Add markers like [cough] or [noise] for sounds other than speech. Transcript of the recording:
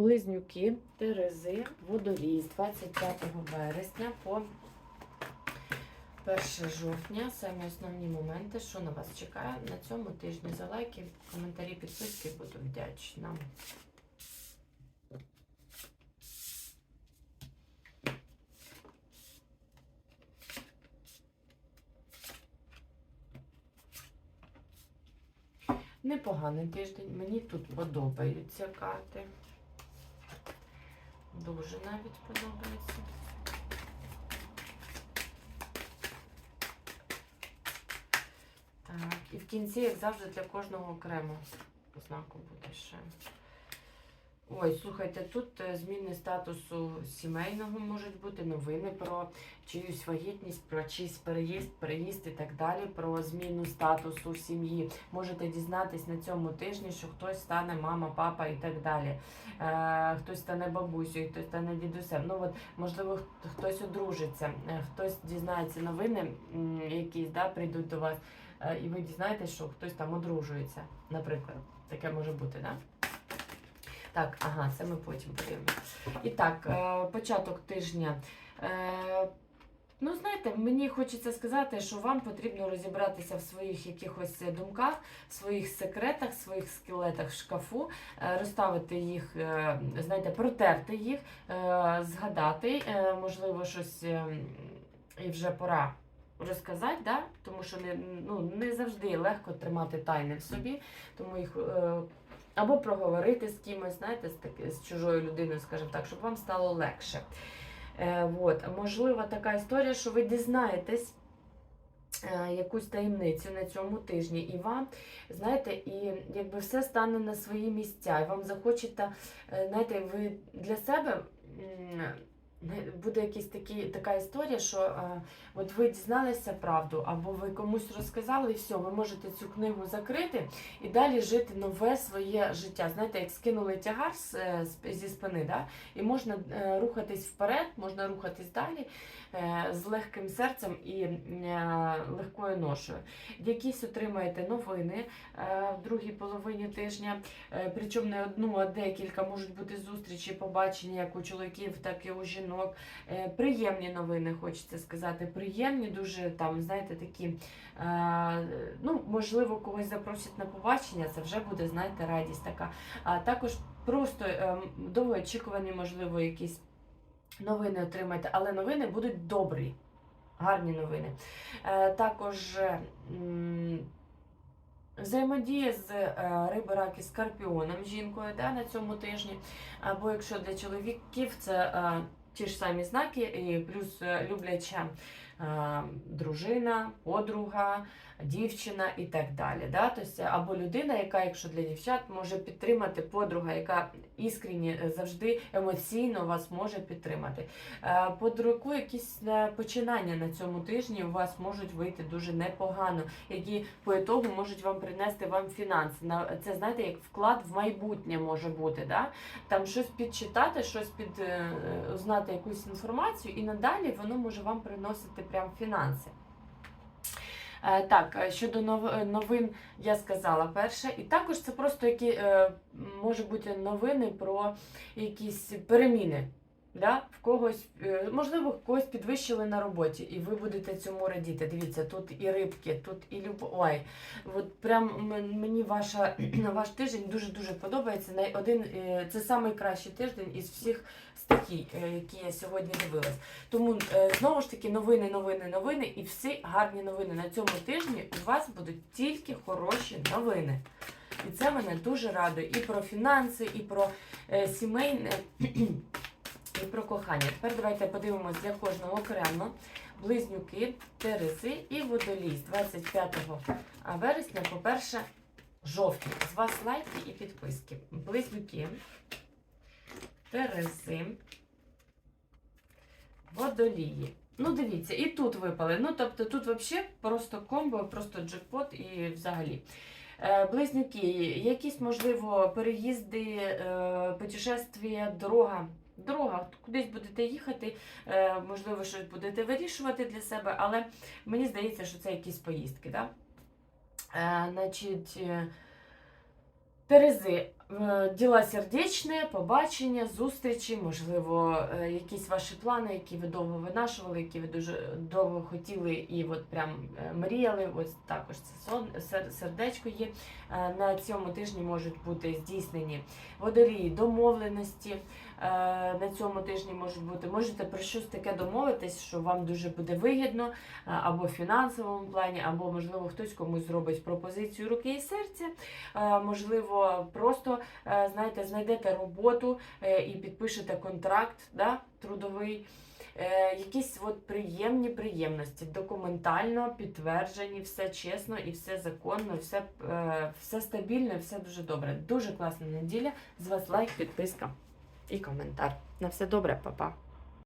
Близнюки, Терези, Водолій з 25 вересня по 1 жовтня. Самі основні моменти, що на вас чекає на цьому тижні. За лайки, коментарі, підписки буду вдячна. Непоганий тиждень. Мені тут подобаються карти. Дуже навіть подобається. Так, і в кінці, як завжди, для кожного окремо знаку буде ще. Ой, слухайте, тут е, зміни статусу сімейного можуть бути, новини про чиюсь вагітність, про чийсь переїзд, переїзд і так далі, про зміну статусу сім'ї. Можете дізнатись на цьому тижні, що хтось стане мама, папа і так далі. Е, хтось стане бабусею, хтось стане дідусем. Ну от, можливо, хт- хтось одружиться, е, хтось дізнається новини, якісь да, прийдуть до вас, е, і ви дізнаєтесь, що хтось там одружується, наприклад. Таке може бути, так? Да? Так, ага, це ми потім подивимося. І так, е, початок тижня. Е, Ну, знаєте, мені хочеться сказати, що вам потрібно розібратися в своїх якихось думках, в своїх секретах, в своїх скелетах в шкафу, е, розставити їх, е, знаєте, протерти їх, е, згадати, е, можливо, щось е, і вже пора розказати, да? тому що не, ну, не завжди легко тримати тайни в собі, тому їх. Або проговорити з кимось, знаєте, з, таки, з чужою людиною, скажімо так, щоб вам стало легше. Е, от. Можливо, така історія, що ви дізнаєтесь е, якусь таємницю на цьому тижні, і вам, знаєте, і якби все стане на свої місця, і вам захочеться, е, знаєте, ви для себе. Буде якась такі, така історія, що е, от ви дізналися правду, або ви комусь розказали, і все, ви можете цю книгу закрити і далі жити нове своє життя. Знаєте, як скинули тягар е, з- зі спини, да? і можна е, рухатись вперед, можна рухатись далі е, з легким серцем і е, легкою ношею. Якісь отримаєте новини е, в другій половині тижня, е, причому не одну, а декілька можуть бути зустрічі, побачення як у чоловіків, так і у жінок. Е, Приємні новини, хочеться сказати. Приємні, дуже там, знаєте, такі. е, Ну, можливо, когось запросять на побачення, це вже буде, знаєте, радість така. А також просто е, довгоочікувані, можливо, якісь новини отримаєте, але новини будуть добрі, гарні новини. Також взаємодія з риби раки скорпіоном жінкою да, на цьому тижні. Або якщо для чоловіків це ті ж самі знаки, і плюс люблять. любляча е, дружина, подруга, дівчина і так далі. Да? Тобто, або людина, яка, якщо для дівчат, може підтримати подруга, яка іскренні е, завжди емоційно вас може підтримати. Е, По дураку якісь е, починання на цьому тижні у вас можуть вийти дуже непогано, які по ітогу можуть вам принести вам фінанси. Це знаєте, як вклад в майбутнє може бути. Да? Там щось підчитати, щось під е, е, якусь інформацію, і надалі воно може вам приносити прям фінанси. Е, Так, е, щодо е, новин я сказала перше, і також це просто які може бути новини про якісь переміни. Да? В когось, е, можливо, когось підвищили на роботі, і ви будете цьому радіти. Дивіться, тут і рибки, тут і любов. Ой, от прям мені ваша, [clears throat] ваш тиждень дуже-дуже подобається. Один, е, це найкращий тиждень із всіх статей, е, які я сьогодні дивилась. Тому знову ж таки новини, новини, новини і всі гарні новини. На цьому тижні у вас будуть тільки хороші новини. І це мене дуже радує. І про фінанси, і про сімейне, [clears throat] і про кохання. Тепер давайте подивимось для кожного окремо. Близнюки, Терези і водолій з 25 вересня по 1 жовтня. З вас лайки і підписки. Близнюки, Терези, водолії. Ну, дивіться, і тут випали. Ну, тобто тут взагалі просто комбо, просто джекпот і взагалі. Е, Близнюки, якісь, можливо, переїзди, е, путешествия, дорога. Дорога, кудись будете їхати, е, можливо, щось будете вирішувати для себе, але мені здається, що це якісь поїздки. Да? Е, Значить, е, Терези, Діла сердечне, побачення, зустрічі, можливо, якісь ваші плани, які ви довго винашували, які ви дуже довго хотіли і от прям мріяли. Ось також це сон, сердечко є. На цьому тижні можуть бути здійснені водолії домовленості. Е, На цьому тижні можуть бути. Можете про щось таке домовитись, що вам дуже буде вигідно, е, або в фінансовому плані, або можливо хтось комусь зробить пропозицію руки і серця. Е, Можливо, просто знаєте, знайдете роботу і підпишете контракт да, трудовий. Якісь от приємні приємності, документально підтверджені, все чесно і все законно, все, все стабільно, все дуже добре. Дуже класна неділя. З вас лайк, підписка і коментар. На все добре, па-па.